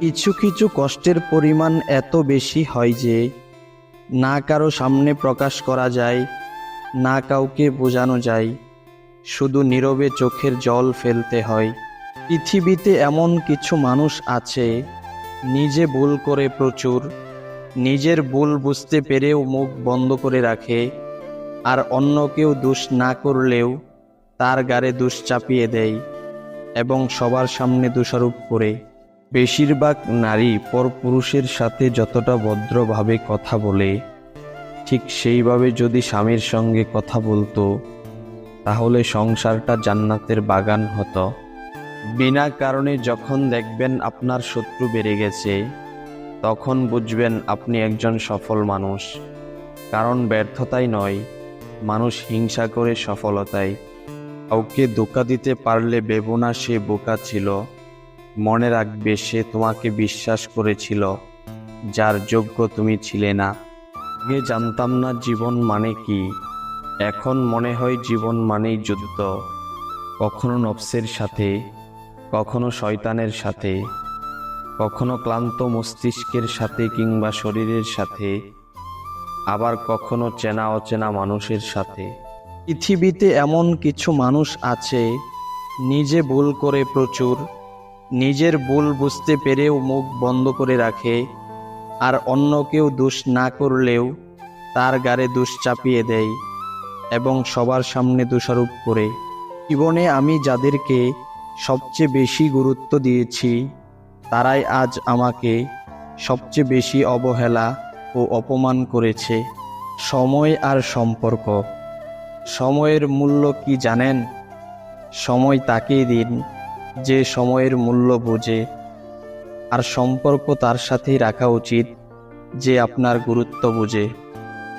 কিছু কিছু কষ্টের পরিমাণ এত বেশি হয় যে না কারও সামনে প্রকাশ করা যায়, না কাউকে বোঝানো যায়। শুধু নীরবে চোখের জল ফেলতে হয়। পৃথিবীতে এমন কিছু মানুষ আছে, নিজে ভুল করে প্রচুর, নিজের ভুল বুঝতে পেরেও মুখ বন্ধ করে রাখে, আর অন্য কেউ দোষ না করলেও তার গাড়ে দোষ চাপিয়ে দেয় এবং সবার সামনে দোষারোপ করে। বেশিরভাগ নারী পরপুরুষের সাথে যতটা ভদ্রভাবে কথা বলে, ঠিক সেইভাবে যদি স্বামীর সঙ্গে কথা বলতো, তাহলে সংসারটা জান্নাতের বাগান হতো। বিনা কারণে যখন দেখবেন আপনার শত্রু বেড়ে গেছে, তখন বুঝবেন আপনি একজন সফল মানুষ। কারণ ব্যর্থতাই নয়, মানুষ হিংসা করে সফলতায়। কাউকে ধোকা দিতে পারলে ভেবো না সে বোকা ছিল। মনে রাখবে সে তোমাকে বিশ্বাস করেছিল, যার যোগ্য তুমি ছিলে না। আগে জানতাম না জীবন মানে কি, এখন মনে হয় জীবন মানেই যুদ্ধ। কখনো নফসের সাথে, কখনো শয়তানের সাথে, কখনো ক্লান্ত মস্তিষ্কের সাথে কিংবা শরীরের সাথে, আবার কখনো চেনা অচেনা মানুষের সাথে। পৃথিবীতে এমন কিছু মানুষ আছে, নিজে ভুল করে প্রচুর নিজের ভুল বুঝতে পেরেও মুখ বন্ধ করে রাখে, আর অন্য কেউ দোষ না করলেও তার গাড়ে দোষ চাপিয়ে দেয় এবং সবার সামনে দোষারোপ করে। জীবনে আমি যাদেরকে সবচেয়ে বেশি গুরুত্ব দিয়েছি, তারাই আজ আমাকে সবচেয়ে বেশি অবহেলা ও অপমান করেছে। সময় আর সম্পর্ক। সময়ের মূল্য কি জানেন? সময় তাকেই দিন। যে সময়ের মূল্য বোঝে আর সম্পর্ক তার সাথেই রাখা উচিত যে আপনার গুরুত্ব বোঝে।